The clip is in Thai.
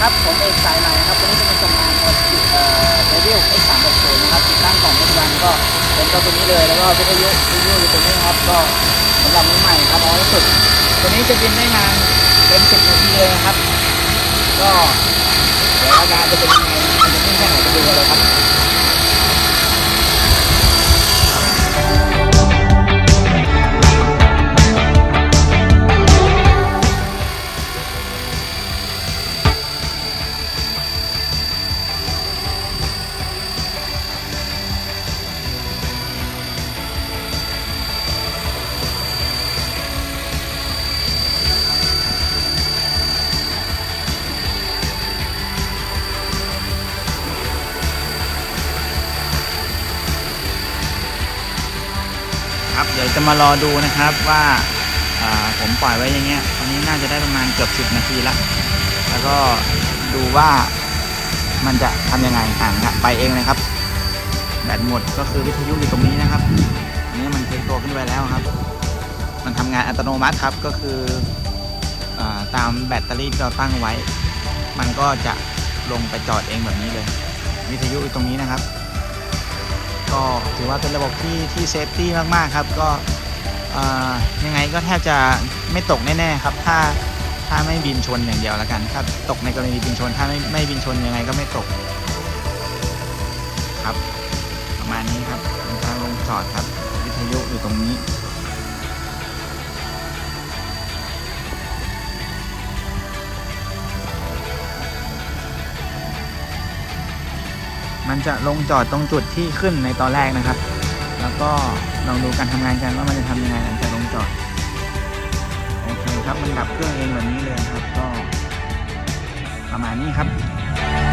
ครับ ผมเอกสายไหม่ครับวันนี้จะมาส่งานครับเอ่อเรเวล X 3 6 0นะครับติดตั้งกล่องปัจจุบันก็เป็นตัวนี้เลยแล้วก็วิทยุวิทยุอยู่ตรงนี้ครับ ก็สำหรับมือใหม่ครับเอาไว้ฝึกตัวนี้จะบินได้นานเป็นสิบนาทีเลยนะครับ ก็เดี๋ยวอาการจะเป็นยังไงมันจะนิ่งแค่ไหนไปดูกันเลยครับ ครับ เดี๋ยวจะมารอดูนะครับว่าาผมปล่อยไว้อย่างเงี้ยตอนนี้น่าจะได้ประมาณเกือบ 10 นาทีละแล้วก็ดูว่ามันจะทำยังไงอ่านครับไปเองเลยครับแบตหมดก็คือวิทยุอยู่ตรงนี้นะครับอันนี้มันเทคตัวขึ้นไปแล้วครับ มันทำงานอัตโนมัติครับก็คืออตามแบตเตอรี่ที่เราตั้งไว้ มันก็จะลงไปจอดเองแบบนี้เลย วิทยุอยู่ตรงนี้นะครับ ก็ถือว่าเป็นระบบที่ที่เซฟตี้มากๆครับก็ยังไงก็แทบจะไม่ตกแน่ๆครับ ถ้าถ้าไม่บินชนอย่างเดียวแล้วกัน ถ้าตกในกรณีบินชน ถ้าไม่ไม่บินชนยังไงก็ไม่ตกครับ ประมาณนี้ครับเป็นการลงจอดครับ วิทยุอยู่ตรงนี้ มันจะลงจอดตรงจุดที่ขึ้นในตอนแรกนะครับ แล้วก็ลองดูการทำงานกันว่ามันจะทำยังไงหลังจากลงจอด โอเคครับ มันดับเครื่องเองแบบนี้เลยครับ ก็ประมาณนี้ครับ